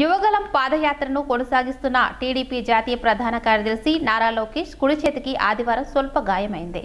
యువగలం పాదయాత్రను కొనసాగిస్తున్న టీడీపీ జాతీయ ప్రధాన కార్యదర్శి నారా లోకేష్ కుడి చేతికి ఆదివారం స్వల్ప గాయమైంది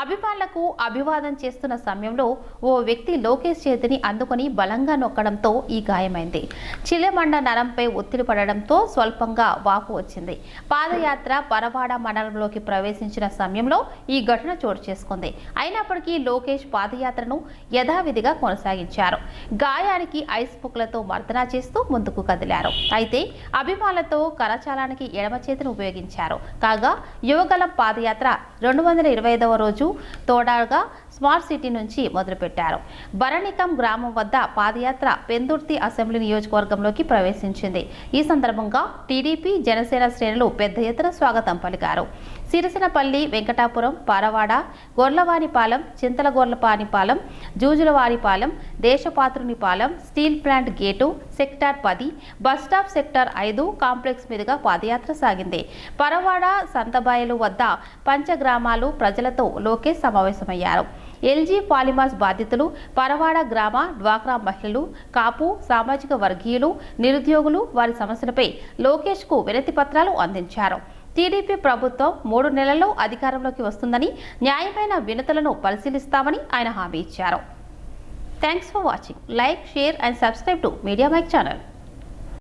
అభిమానులకు అభివాదం చేస్తున్న సమయంలో ఓ వ్యక్తి లోకేష్ చేతిని అందుకొని బలంగా నొక్కడంతో ఈ గాయమైంది. చిలమండ నరంపై ఒత్తిడి పడడంతో స్వల్పంగా వాపు వచ్చింది. పాదయాత్ర పరవాడ మండలంలోకి ప్రవేశించిన సమయంలో ఈ ఘటన చోటు చేసుకుంది. అయినప్పటికీ లోకేష్ పాదయాత్రను యథావిధిగా కొనసాగించారు. గాయానికి ఐస్ పుక్లతో మర్దనా చేస్తూ ముందుకు కదిలి వెళ్ళారు అయితే అభిమానులతో కరచాలానికి ఎడమ చేతిని ఉపయోగించారు. కాగా యువగలం పాదయాత్ర రెండు వందల ఇరవై ఐదవ రోజు తోడాగా స్మార్ట్ సిటీ నుంచి మొదలుపెట్టారు. భరణికం గ్రామం వద్ద పాదయాత్ర పెందుర్తి అసెంబ్లీ నియోజకవర్గంలోకి ప్రవేశించింది. ఈ సందర్భంగా టీడీపీ జనసేన శ్రేణులు పెద్ద ఎత్తున స్వాగతం పలికారు. Sirisinapalli Venkatapuram Paravada Gorlavanipalem Chintalagorlapanipalem Jujulavaripalem Desapatrunipalem steel plant gate sector పది బస్టాప్ సెక్టార్ ఐదు కాంప్లెక్స్ మీదుగా పాదయాత్ర సాగింది. పరవాడ సంతబాయలు వద్ద పంచగ్రామాలు ప్రజలతో లోకేష్ సమావేశమయ్యారు. ఎల్జీ పాలిమాస్ బాధితులు పరవాడ గ్రామ డ్వాక్రా మహిళలు కాపు సామాజిక వర్గీయులు నిరుద్యోగులు వారి సమస్యలపై లోకేష్కు వినతి పత్రాలు అందించారు. టీడీపీ ప్రభుత్వం మూడు నెలల్లో అధికారంలోకి వస్తుందని న్యాయమైన వినతులను పరిశీలిస్తామని ఆయన హామీ ఇచ్చారు. Thanks for watching like share and subscribe to media mic channel